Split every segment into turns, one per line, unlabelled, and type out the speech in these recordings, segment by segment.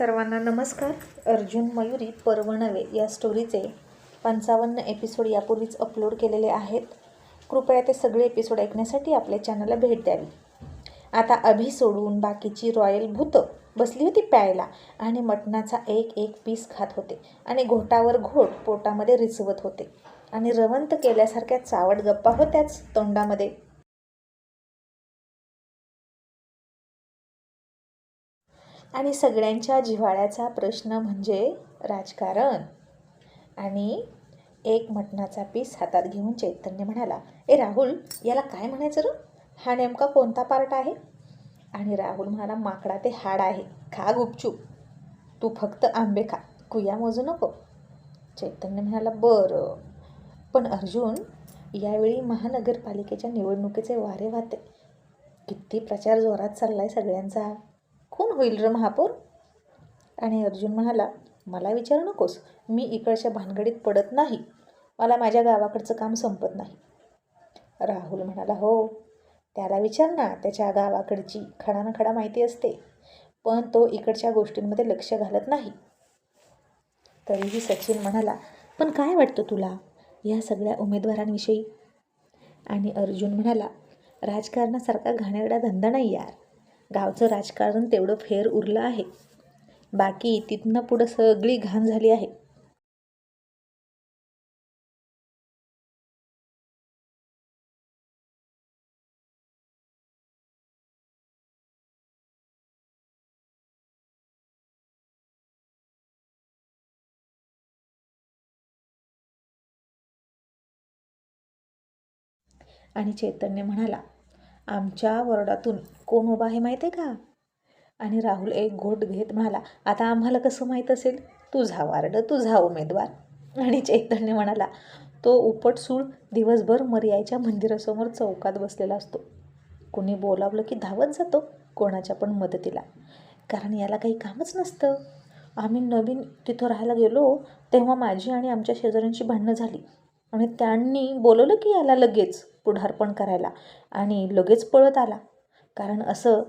सर्वांना नमस्कार. अर्जुन मयुरी पर्वणवे या स्टोरीचे पंचावन्न एपिसोड यापूर्वीच अपलोड केलेले आहेत. कृपया ते सगळे एपिसोड ऐकण्यासाठी आपल्या चॅनलला भेट द्यावी. आता अभि सोडून बाकीची रॉयल भूतं बसली होती प्यायला आणि मटणाचा एक एक पीस खात होते आणि घोटावर घोट पोटामध्ये रिचवत होते. आणि रवंत केल्यासारख्या चावट गप्पा होत्याच तोंडामध्ये. आणि सगळ्यांच्या जिव्हाळ्याचा प्रश्न म्हणजे राजकारण. आणि एक मटणाचा पीस हातात घेऊन चैतन्य म्हणाला ए राहुल याला काय म्हणायचं र? हा नेमका कोणता पार्ट आहे? आणि राहुल म्हणाला माकडा ते हाड आहे. खा गुपचूप. तू फक्त आंबे खा. कुया मोजू नको. चैतन्य म्हणाला बरं. पण अर्जुन यावेळी महानगरपालिकेच्या निवडणुकीचे वारे वाहते. किती प्रचार जोरात चालला आहे सगळ्यांचा. खून होईल र महापौर. आणि अर्जुन म्हणाला मला विचारू नकोस मी इकडच्या भानगडीत पडत नाही. मला माझ्या गावाकडचं काम संपत नाही. राहुल म्हणाला हो त्याला विचार ना त्याच्या गावाकडची खडा ना खडा माहिती असते. पण तो इकडच्या गोष्टींमध्ये लक्ष घालत नाही. तरीही सचिन म्हणाला पण काय वाटतं तुला या सगळ्या उमेदवारांविषयी? आणि अर्जुन म्हणाला राजकारणासारखा घाणेरडा धंदा नाही यार. गावचं राजकारण तेवढं फेर उरलं आहे. बाकी तिथनं पुढं सगळी घाण झाली आहे. आणि चैतन्य म्हणाला आमच्या वॉर्डातून कोण उभा आहे माहीत आहे का? आणि राहुल एक घोट घेत म्हणाला आता आम्हाला कसं माहीत असेल? तुझा वार्ड तुझा उमेदवार. आणि चैतन्य म्हणाला तो उपटसूळ दिवसभर मर्याच्या मंदिरासमोर चौकात बसलेला असतो. कोणी बोलावलं की धावत जातो कोणाच्या पण मदतीला. कारण याला काही कामच नसतं. आम्ही नवीन तिथं राहायला गेलो तेव्हा माझी आणि आमच्या शेजाऱ्यांची भांडणं झाली. आणि त्यांनी बोलवलं की याला लगेच. पुढारपण करायला. आणि लगेच पळत आला. कारण असं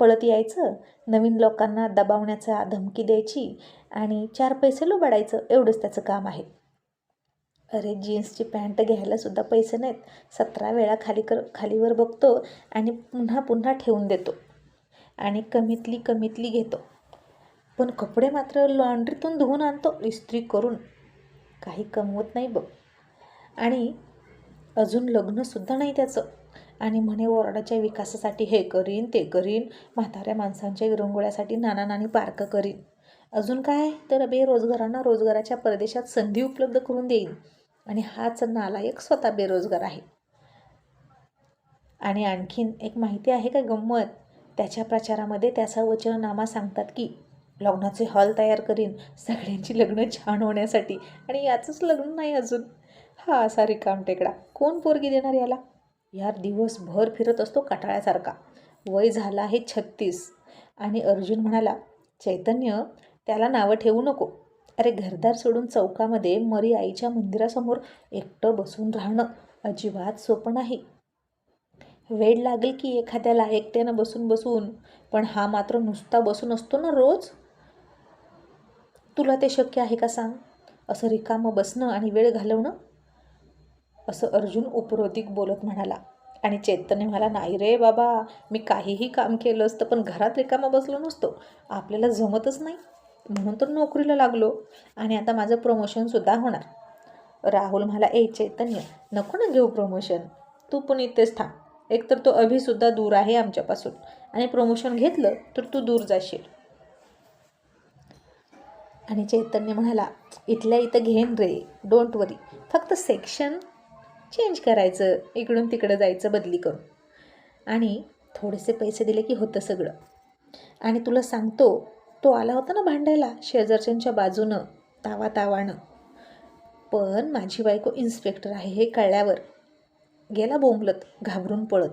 पळत यायचं नवीन लोकांना दबावण्याचा धमकी द्यायची आणि चार पैसे लुबाडायचं एवढंच त्याचं काम आहे. अरे जीन्सची पॅन्ट घ्यायलासुद्धा पैसे नाहीत. सतरा वेळा खाली कर खालीवर बघतो आणि पुन्हा पुन्हा ठेवून देतो. आणि कमीतली कमीतली घेतो. पण कपडे मात्र लॉन्ड्रीतून धुवून आणतो इस्त्री करून. काही कमवत नाही बघ. आणि अजून लग्नसुद्धा नाही त्याचं. आणि म्हणे वॉर्डाच्या विकासासाठी हे करीन ते करीन म्हाताऱ्या माणसांच्या विरंगुळ्यासाठी नाना नानी पार्क करीन. अजून काय? तर बेरोजगारांना रोजगाराच्या परदेशात संधी उपलब्ध करून देईन. आणि हाच नालायक स्वतः बेरोजगार आहे. आणि आणखीन एक माहिती आहे का गंमत? त्याच्या प्रचारामध्ये त्याचा वचननामा सांगतात की लग्नाचे हॉल तयार करीन सगळ्यांची लग्न छान होण्यासाठी. आणि याचंच लग्न नाही अजून. हा असा रिकाम टेकडा. कोण पोरगी देणार याला? यार दिवसभर फिरत असतो कटाळ्यासारखा. वय झालं आहे छत्तीस. आणि अर्जुन म्हणाला चैतन्य त्याला नावं ठेवू नको. अरे घरदार सोडून चौकामध्ये मरी आईच्या मंदिरासमोर एकटं बसून राहणं अजिबात सोपं नाही. वेळ लागेल की एखाद्याला एकट्यानं बसून बसून पण हा मात्र नुसता बसून असतो ना रोज? तुला ते शक्य आहे का सांग? असं रिकामं बसणं आणि वेळ घालवणं असं अर्जुन उपरोधिक बोलत म्हणाला. आणि चैतन्य म्हणाला नाही रे बाबा मी काहीही काम केलं असतं पण घरात रिकामा बसलो नसतो. आपल्याला जमतच नाही. म्हणून तर नोकरीला लागलो. आणि आता माझं प्रमोशनसुद्धा होणार. राहुल म्हणाला ए चैतन्य नको ना घेऊ प्रमोशन तू पण इथेच थांब. एकतर तो अभिसुद्धा दूर आहे आमच्यापासून. आणि प्रमोशन घेतलं तर तू दूर जाशील. आणि चैतन्य म्हणाला इथल्या इथं घेन रे. डोंट वरी फक्त सेक्शन चेंज करायचं इकडून तिकडं जायचं बदली करून. आणि थोडेसे पैसे दिले की होतं सगळं. आणि तुला सांगतो तो आला होता ना भांडायला शेजारच्यांच्या बाजूनं तावा तावानं पण माझी बायको इन्स्पेक्टर आहे हे कळल्यावर गेला बोंबलत घाबरून पळत.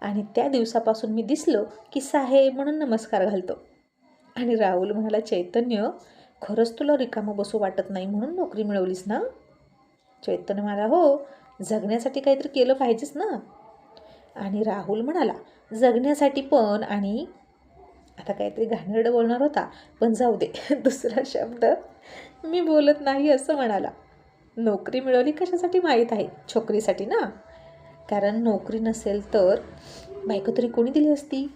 आणि त्या दिवसापासून मी दिसलो की साहेब म्हणून नमस्कार घालतो. आणि राहुल म्हणाला चैतन्य खरंच तुला रिकामं बसू वाटत नाही म्हणून नोकरी मिळवलीस ना? चैतन्य म्हणाला हो जगण्यासाठी काहीतरी केलं पाहिजेच ना. आणि राहुल म्हणाला जगण्यासाठी पण आणि आता काहीतरी घाणेरडं बोलणार होता पण जाऊ दे. दुसरा शब्द मी बोलत नाही असं म्हणाला. नोकरी मिळवली कशासाठी माहीत आहे? छोकरीसाठी ना. कारण नोकरी नसेल तर बायको तरी कोणी दिली असती?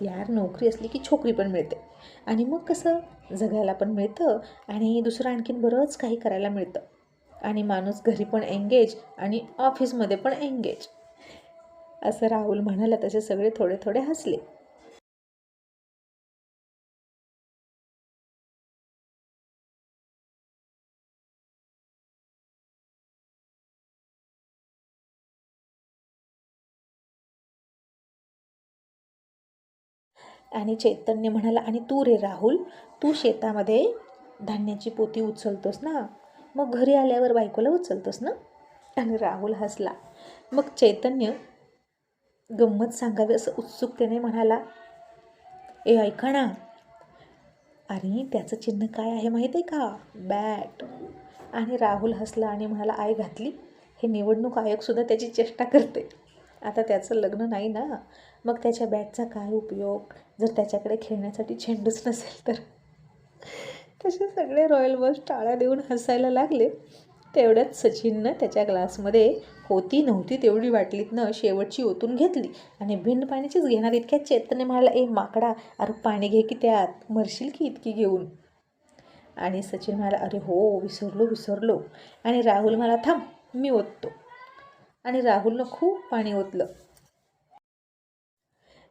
यार नोकरी असली की छोकरी पण मिळते. आणि मग कसं? जगायला पण मिळतं आणि दुसरं आणखीन बरंच काही करायला मिळतं. आणि माणूस घरी पण एंगेज आणि ऑफिसमध्ये पण एंगेज असं राहुल म्हणाला तसे सगळे थोडे थोडे हसले. आणि चैतन्य म्हणाला आणि तू रे राहुल तू शेतामध्ये धान्याची पोती उचलतोस ना? मग घरी आल्यावर बायकोला उचलतोस ना? आणि राहुल हसला. मग चैतन्य गंमत सांगावी असं उत्सुकतेने म्हणाला ए ऐका ना. अरे त्याचं चिन्ह काय आहे माहीत आहे का? बॅट. आणि राहुल हसला आणि म्हणाला आय घातली. हे निवडणूक आयोगसुद्धा त्याची चेष्टा करते. आता त्याचं लग्न नाही ना? मग त्याच्या बॅटचा काय उपयोग? जर त्याच्याकडे खेळण्यासाठी चेंडूच नसेल तर. तसे सगळे रॉयल बॉस टाळ्या देऊन हसायला लागले. तेवढ्यात सचिननं त्याच्या ग्लासमध्ये होती नव्हती तेवढी बाटलीतनं शेवटची ओतून घेतली आणि भिंड पाण्याचीच घेणार इतक्या चेतनने म्हणाला ए माकडा अरे पाणी घे की त्यात मरशील की इतकी घेऊन? आणि सचिन म्हणाला अरे हो विसरलो विसरलो. आणि राहुल मला थांब मी ओततो. आणि राहुलनं खूप पाणी ओतलं.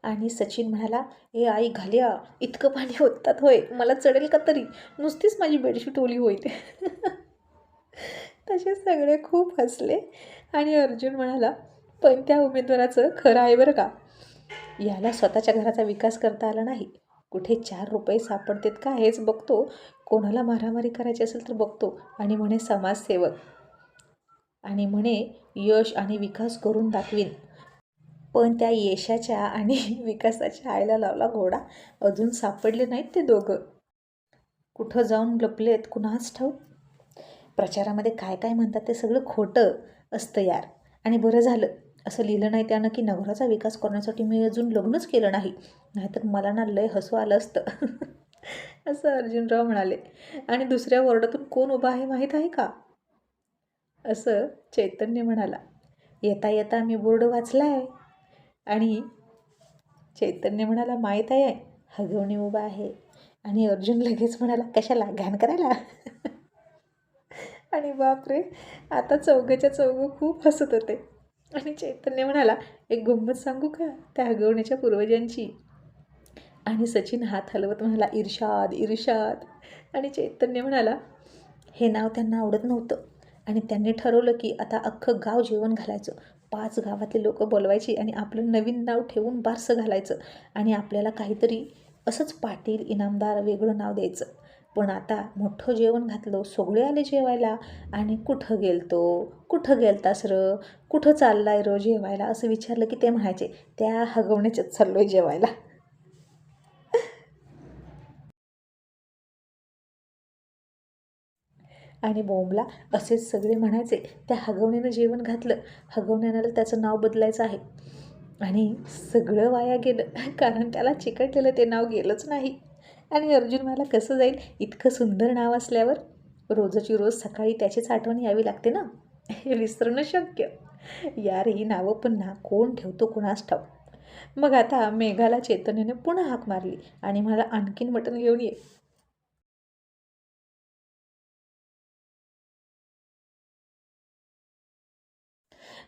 आणि सचिन म्हणाला ए आई घाल्या इतकं पाणी होतात होय मला चढेल का तरी? नुसतीच माझी बेडशीट ओली होईल तसे सगळे खूप हसले आणि अर्जुन म्हणाला पण त्या उमेदवाराचं खरं आहे बरं का? याला स्वतःच्या घराचा विकास करता आला नाही. कुठे चार रुपये सापडतेत का हेच बघतो. कोणाला मारामारी करायची असेल तर बघतो. आणि म्हणे समाजसेवक. आणि म्हणे यश आणि विकास करून दाखवीन. पण त्या यशाच्या आणि विकासाच्या आईला लावला घोडा. अजून सापडले नाहीत ते दोघं. कुठं जाऊन लपलेत कुणाच ठाऊक? प्रचारामध्ये काय काय म्हणतात ते सगळं खोटं असतं यार. आणि बरं झालं. असं लिहिलं नाही त्यानं की नगराचा विकास करण्यासाठी मी अजून लग्नच केलं नाही. नाहीतर मला ना लय हसू आलं असतं. असं अर्जुनराव म्हणाले. आणि दुसऱ्या वॉर्डातून कोण उभा आहे माहीत आहे का? असं चैतन्य म्हणाला. येता येता मी बोर्ड वाचला आहे आणि चैतन्य म्हणाला माहीत आहे हगवणे उभा आहे. आणि अर्जुन लगेच म्हणाला कशाला घाण करायला? आणि बापरे आता चौघाच्या चौघं खूप हसत होते. आणि चैतन्य म्हणाला एक गंमत सांगू का त्या हगवण्याच्या पूर्वजांची? आणि सचिन हात हलवत म्हणाला इर्षाद इर्षाद आणि चैतन्य म्हणाला हे नाव त्यांना आवडत नव्हतं. आणि त्यांनी ठरवलं की आता अख्खं गाव जेवण घालायचं. पाच गावातले लोक बोलवायची आणि आपलं नवीन नाव ठेवून बारसं घालायचं आणि आपल्याला काहीतरी असंच पाटील इनामदार वेगळं नाव द्यायचं. पण आता मोठं जेवण घातलं सगळे आले जेवायला आणि कुठं गेलतो? कुठं गेलतास र? कुठं चाललाय र जेवायला? असं विचारलं की ते म्हणायचे त्या हगवण्याच्याच चाललोय जेवायला. आणि बोंबला असेच सगळे म्हणायचे त्या हगवण्यानं जेवण घातलं. हगवण्याला त्याचं नाव बदलायचं आहे. आणि सगळं वाया गेलं कारण त्याला चिकटलेलं ते नाव गेलंच नाही. आणि अर्जुन मला कसं जाईल? इतकं सुंदर नाव असल्यावर रोजची रोज सकाळी त्याचीच आठवण यावी लागते ना? हे विसरणं शक्य. यार ही नावं पण ना कोण ठेवतो कोणास ठाव मग आता मेघाला चैतन्याने पुन्हा हाक मारली आणि मला आणखीन मटण घेऊन ये.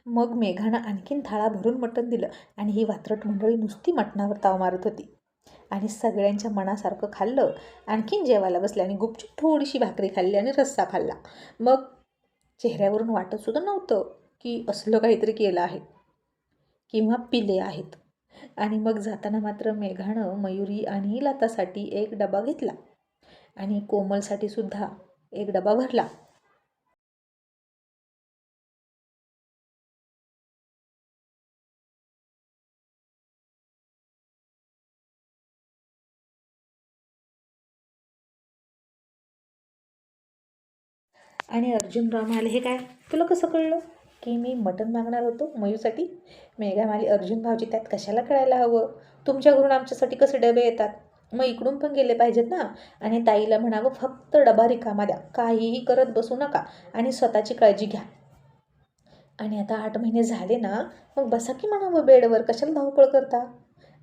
मग मेघानं आणखीन थाळा भरून मटण दिलं आणि ही वात्रट मंडळी नुसती मटणावर ताव मारत होती. आणि सगळ्यांच्या मनासारखं खाल्लं आणखीन जेवायला बसले आणि गुपचूप थोडीशी भाकरी खाल्ली आणि रस्सा खाल्ला. मग चेहऱ्यावरून वाटतसुद्धा नव्हतं की असलं काहीतरी केलं आहे किंवा पिले आहेत. आणि मग जाताना मात्र मेघानं मयुरी आणि लतासाठी एक डबा घेतला आणि कोमलसाठी सुद्धा एक डबा भरला. आणि अर्जुनराव म्हणाले हे काय? तुला कसं कळलं? की मी मटण मागणार होतो मयूसाठी मेघा म्हणाली अर्जुन भाऊजी त्यात कशाला कळायला हवं? तुमच्या घरून आमच्यासाठी कसे डबे येतात? मग इकडून पण गेले पाहिजेत ना? आणि ताईला म्हणावं फक्त डबा रिकामा द्या. काहीही करत बसू नका आणि स्वतःची काळजी घ्या. आणि आता आठ महिने झाले ना? मग बसा की म्हणावं बेडवर. कशाला धावपळ करता?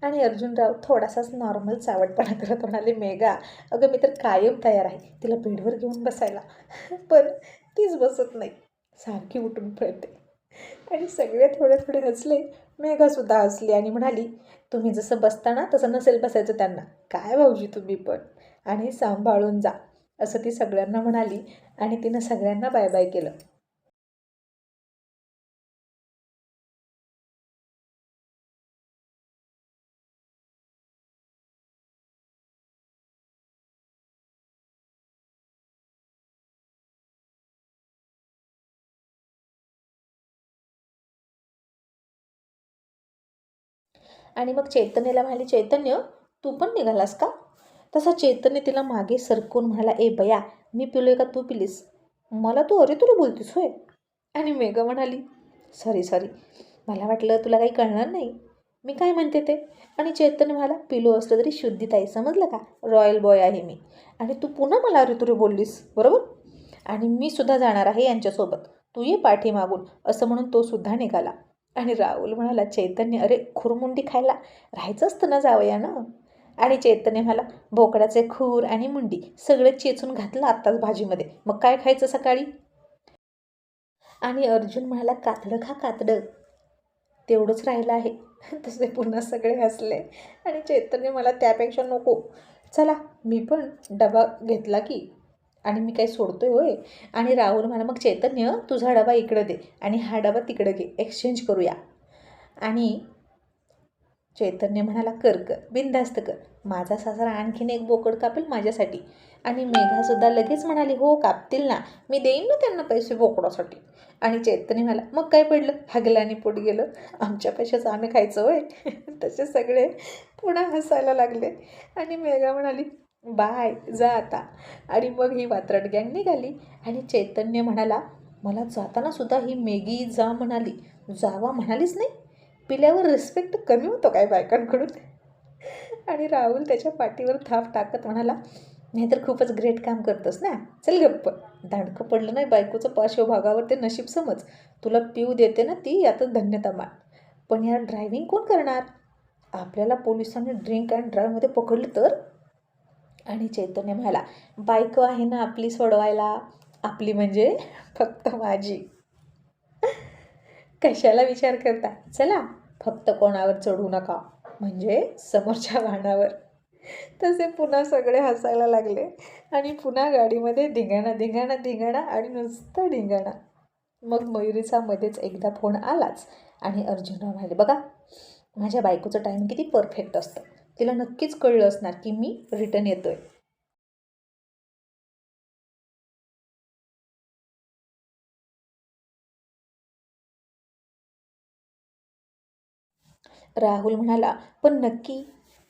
आणि अर्जुनराव थोडासाच नॉर्मल चावटपणा करत म्हणाले मेघा अगं मी तर कायम तयार आहे तिला बेडवर घेऊन बसायला. पण तीच बसत नाही. सारखी उठून पळते. आणि सगळे थोडे थोडे हसले. मेघासुद्धा हसली आणि म्हणाली तुम्ही जसं बसताना तसं नसेल बसायचं त्यांना. काय भाऊजी तुम्ही पण? आणि सांभाळून जा. असं ती सगळ्यांना म्हणाली आणि तिनं सगळ्यांना बाय बाय केलं. आणि मग चैतन्यला म्हणाली चैतन्य तू पण निघालास का? तसा चैतन्य तिला मागे सरकून म्हणाला ए बया मी पिलोय का तू पिलीस? मला तू अरे तुरे बोलतीस होय? आणि मेघा म्हणाली सॉरी सॉरी मला वाटलं तुला काही कळणार नाही. मी काय म्हणते ते? आणि चैतन्य म्हणाला पिलो असलं तरी शुद्धीत आहे समजलं का? रॉयल बॉय आहे मी. आणि तू पुन्हा मला अरे तुरे बोललीस बरोबर? आणि मी सुद्धा जाणार आहे यांच्यासोबत. तू ये पाठीमागून. असं म्हणून तो सुद्धा निघाला. आणि राहुल म्हणाला चैतन्य अरे खुरमुंडी खायला राहायचं असतं ना जावया ना आणि चैतन्य म्हणाला भोकडाचे खूर आणि मुंडी सगळं चेचून घातलं आत्ताच भाजीमध्ये. मग काय खायचं सकाळी? आणि अर्जुन म्हणाला कातडं खा कातडं. तेवढंच राहिलं आहे. तसे पुन्हा सगळे हसले. आणि चैतन्य मला त्यापेक्षा नको. चला मी पण डबा घेतला की आणि मी काही सोडतोय होय? आणि राहुल म्हणा मग चैतन्य तुझा डबा इकडं दे आणि हा डबा तिकडं घे. एक्सचेंज करूया. आणि चैतन्य म्हणाला कर कर. बिनधास्त कर. माझा सासरा आणखीन एक बोकड कापेल माझ्यासाठी. आणि मेघासुद्धा लगेच म्हणाली हो कापतील ना. मी देईन ना त्यांना पैसे बोकडासाठी. आणि चैतन्य म्हणाला मग काय पडलं? हगलाने पोट गेलं. आमच्या पैशाचं आम्ही खायचं होय. तसे सगळे पुन्हा हसायला लागले. आणि मेघा म्हणाली बाय जा आता. आणि मग ही वात्रट गँग निघाली आणि चैतन्य म्हणाला मला जाताना सुद्धा ही मेगी जा म्हणाली. जावा म्हणालीच नाही. पिल्यावर रिस्पेक्ट कमी होतो काय बायकांकडून? आणि राहुल त्याच्या पाठीवर थाप टाकत म्हणाला नाहीतर खूपच ग्रेट काम करतोस ना. चल गप्प. दांडकं पडलं नाही बायकोचं पार्श्वभागावर ते नशीब समज. तुला पिऊ देते ना ती यातच धन्यता मान पण यार ड्रायव्हिंग कोण करणार? आपल्याला पोलिसांनी ड्रिंक अँड ड्रायव्हमध्ये पकडलं तर? आणि चैतन्य म्हणाला बायको आहे ना आपली सोडवायला? आपली म्हणजे फक्त माझी. कशाला विचार करता? चला फक्त कोणावर चढू नका म्हणजे समोरच्या वाहनावर. तसे पुन्हा सगळे हसायला लागले आणि पुन्हा गाडीमध्ये धिंगाणा धिंगाणा धिंगाणा आणि नुसतं धिंगाणा. मग मयुरीचा मध्येच एकदा फोन आलाच आणि अर्जुन म्हणाले बघा माझ्या बायकोचं टाईम किती परफेक्ट असतं. तिला नक्कीच कळलं असणार की मी रिटर्न येतोय. राहुल म्हणाला पण नक्की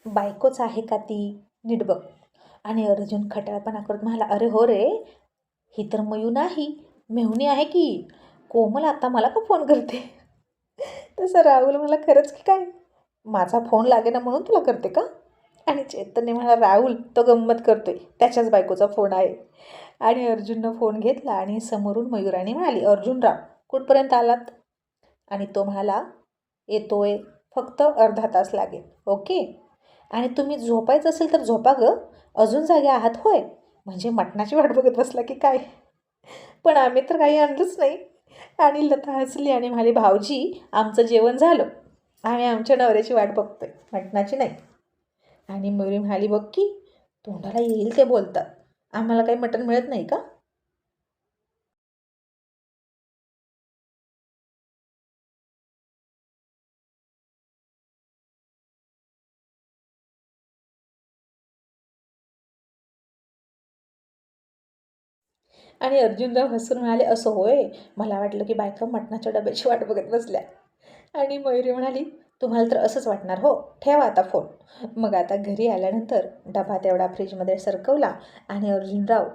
बायकोच आहे का ती? नीट बघ. आणि अर्जुन खटाळपणा करत म्हणाला अरे हो रे ही तर मयू नाही मेहुणी आहे की. कोमल आता मला का फोन करते? तसं राहुल मला खरंच की काय? माझा फोन लागे ना म्हणून तुला करते का? आणि चैतन्य म्हणा राहुल तो गंमत करतोय. त्याच्याच बायकोचा फोन आहे. आणि अर्जुननं फोन घेतला आणि समोरून मयुराने म्हणाली अर्जुनराव कुठपर्यंत आलात? आणि तो म्हणाला येतोय. फक्त अर्धा तास लागेल. ओके? आणि तुम्ही झोपायचं असेल तर झोपा गं. अजून जागे आहात होय. म्हणजे मटणाची वाट बघत बसला की काय? पण आम्ही तर काही आणलंच नाही. आणि लता हसली आणि म्हणाली भाऊजी आमचं जेवण झालं. आम्ही आमच्या नवऱ्याची वाट बघतोय. मटणाची नाही. आणि मयुरी म्हणाली बघ की तोंडाला येईल ते बोलतात. आम्हाला काही मटण मिळत नाही का? आणि अर्जुनराव हसून म्हणाले असं होय? मला वाटलं की बायका मटणाच्या डब्याची वाट बघत बसल्या. आणि मयुरी म्हणाली तुम्हाला तर असंच वाटणार हो. ठेवा आता फोन. मग आता घरी आल्यानंतर डबा तेवढा फ्रीजमध्ये सरकवला आणि अर्जुनराव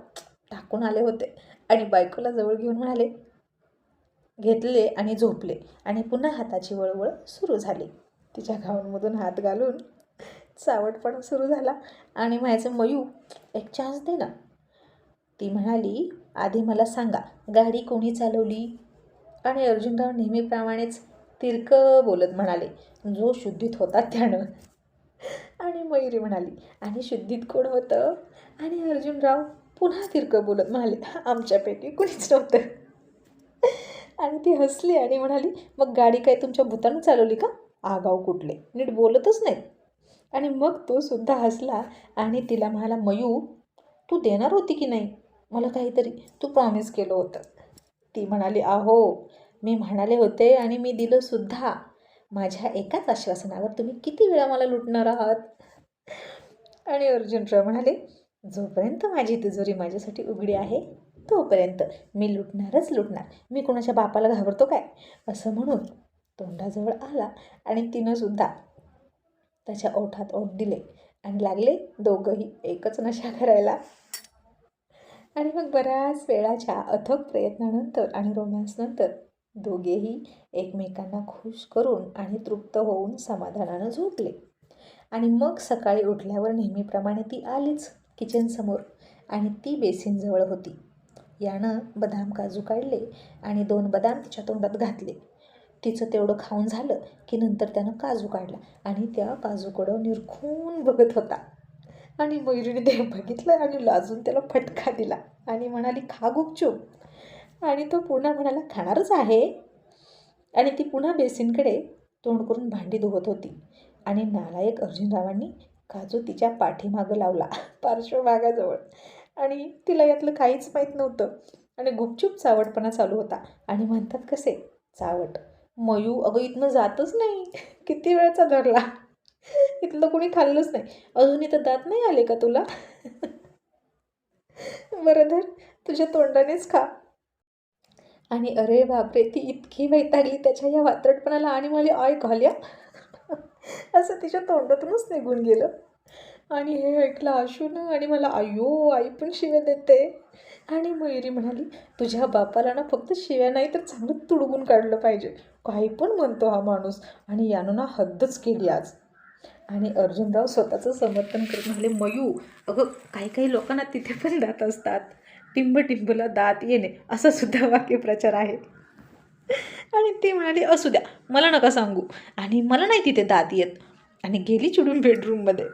टाकून आले होते आणि बायकोला जवळ घेऊन म्हणाले घेतले आणि झोपले. आणि पुन्हा हाताची वळवळ सुरू झाली. तिच्या गावांमधून हात घालून चावटपणा सुरू झाला आणि माझं मयू एक चान्स दे ना. ती म्हणाली आधी मला सांगा गाडी कोणी चालवली? आणि अर्जुनराव नेहमीप्रमाणेच तिरकं बोलत म्हणाले जो शुद्धीत होता त्यानं. आणि मयुरी म्हणाली आणि शुद्धीत कोण होतं? आणि अर्जुनराव पुन्हा तिरकं बोलत म्हणाले आमच्यापैकी कुणीच नव्हतं. आणि ती हसली आणि म्हणाली मग गाडी काय तुमच्या भूतानं चालवली का? आगाव कुठले? नीट बोलतच नाही आणि मग तो सुद्धा हसला आणि तिला म्हणाला मयू तू देणार होती की नाही? मला काहीतरी तू प्रॉमिस केलं होतं. ती म्हणाली आहो मी म्हणाले होते आणि मी दिलं सुद्धा. माझ्या एकाच आश्वासनावर तुम्ही किती वेळा मला लुटणार आहात? आणि अर्जुनराव म्हणाले जोपर्यंत माझी तिजोरी माझ्यासाठी उघडी आहे तोपर्यंत मी लुटणारच लुटणार. मी कोणाच्या बापाला घाबरतो काय? असं म्हणून तोंडाजवळ आला आणि तिनं सुद्धा त्याच्या ओठात ओठ दिले आणि लागले दोघंही एकच नशा करायला. आणि मग बऱ्याच वेळाच्या अथक प्रयत्नानंतर आणि रोमॅन्सनंतर दोघेही एकमेकांना खुश करून आणि तृप्त होऊन समाधानानं झोपले. आणि मग सकाळी उठल्यावर नेहमीप्रमाणे ती आलीच किचनसमोर आणि ती बेसिनजवळ होती. यानं बदाम काजू काढले आणि दोन बदाम तिच्या तोंडात घातले. तिचं तेवढं खाऊन झालं की नंतर त्यानं काजू काढला आणि त्या काजूकडं निरखून बघत होता. आणि मयुरीने ते बघितलं आणि लाजून त्याला फटका दिला आणि म्हणाली खा गुपचूप. आणि तो पुन्हा म्हणाला खाणारच आहे. आणि ती पुन्हा बेसिनकडे तोंड करून भांडी धुवत होती. आणि नालायक अर्जुनरावांनी काजू तिच्या पाठीमागं लावला पार्श्वभागाजवळ. आणि तिला यातलं काहीच माहीत नव्हतं. आणि गुपचूप चावटपणा चालू होता. आणि म्हणतात कसे? चावट. मयू अगं इथनं जातच नाही. किती वेळचा धरला? इथलं कोणी खाल्लंच नाही. अजून इथं दात नाही आले का तुला? बरं धर. तुझ्या तोंडानेच खा. आणि अरे बापरे ती इतकी वैतागली त्याच्या या वात्रटपणाला आणि मला आय घाल्या. असं तिच्या तोंडातूनच निघून गेलं. आणि हे ऐकलं आशूनं आणि मला आयो आई पण शिव्या देते. आणि मयुरी म्हणाली तुझ्या बापाला ना फक्त शिव्या नाही तर चांगलं तुडवून काढलं पाहिजे. काही पण म्हणतो हा माणूस आणि यानं ना हद्दच केली आज. आणि अर्जुनराव स्वतःचं समर्थन करत म्हणाले मयू अगं काही काही लोकांना तिथे पण जात असतात. टिंब टिंबला दात येणे असं सुद्धा वाक्यप्रचार आहे. आणि ती म्हणाली असू द्या मला नका सांगू. आणि मला नाही तिथे दात येत. आणि गेली चिडून बेडरूममध्ये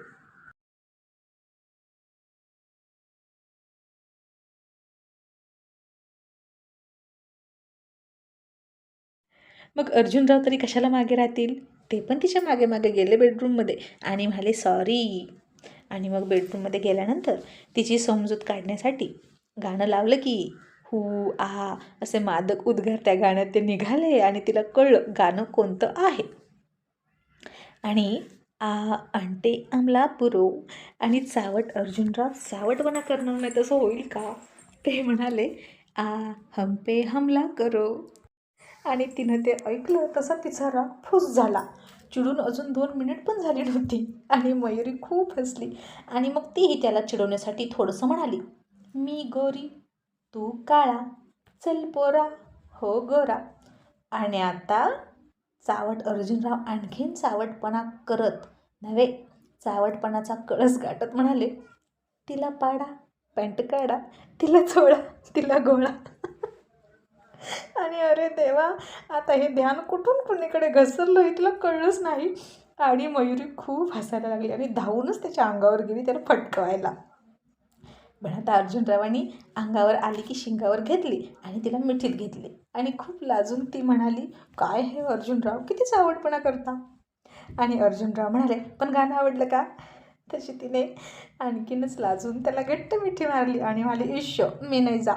मग अर्जुनराव तरी कशाला मागे राहतील? ते पण तिच्यामागे मागे गेले बेडरूममध्ये आणि म्हणाले सॉरी आणि मग बेडरूममध्ये गेल्यानंतर तिची समजूत काढण्यासाठी गाणं लावलं की हू आ असे मादक उद्गार त्या गाण्यात ते निघाले आणि तिला कळलं गाणं कोणतं आहे. आणि आ आणते आमला पुरो आणि चावट अर्जुनराव चावटपणा करणार नाही तसं होईल का? ते म्हणाले आ हम पे हमला करो. आणि तिनं ते ऐकलं तसा तिचा राग फुस झाला. चिडून अजून दोन मिनिट पण झाली नव्हती आणि मयुरी खूप हसली. आणि मग तीही त्याला चिडवण्यासाठी थोडंसं म्हणाली मी गोरी तू काळा चल पोरा हो गोरा. आणि आता चावट अर्जुनराव आणखीन चावटपणा करत नव्हे चावटपणाचा कळस गाठत म्हणाले तिला पाडा पॅन्ट काढा तिला चोळा तिला गोळा. आणि अरे देवा आता हे ध्यान कुठून कुणीकडे घसरलं हे तिला कळलंच नाही. आणि मयुरी खूप हसायला लागली आणि धावूनच त्याच्या अंगावर गेली त्याला फटकवायला. पण आता अर्जुनरावांनी अंगावर आली की शिंगावर घेतली आणि तिला मिठीत घेतली. आणि खूप लाजून ती म्हणाली काय हे अर्जुनराव? किती चावटपणा करता. आणि अर्जुनराव म्हणाले पण गाणं आवडलं का? तशी तिने आणखीनच लाजून त्याला घट्ट मिठी मारली आणि म्हणाली इश्य मी नाही जा.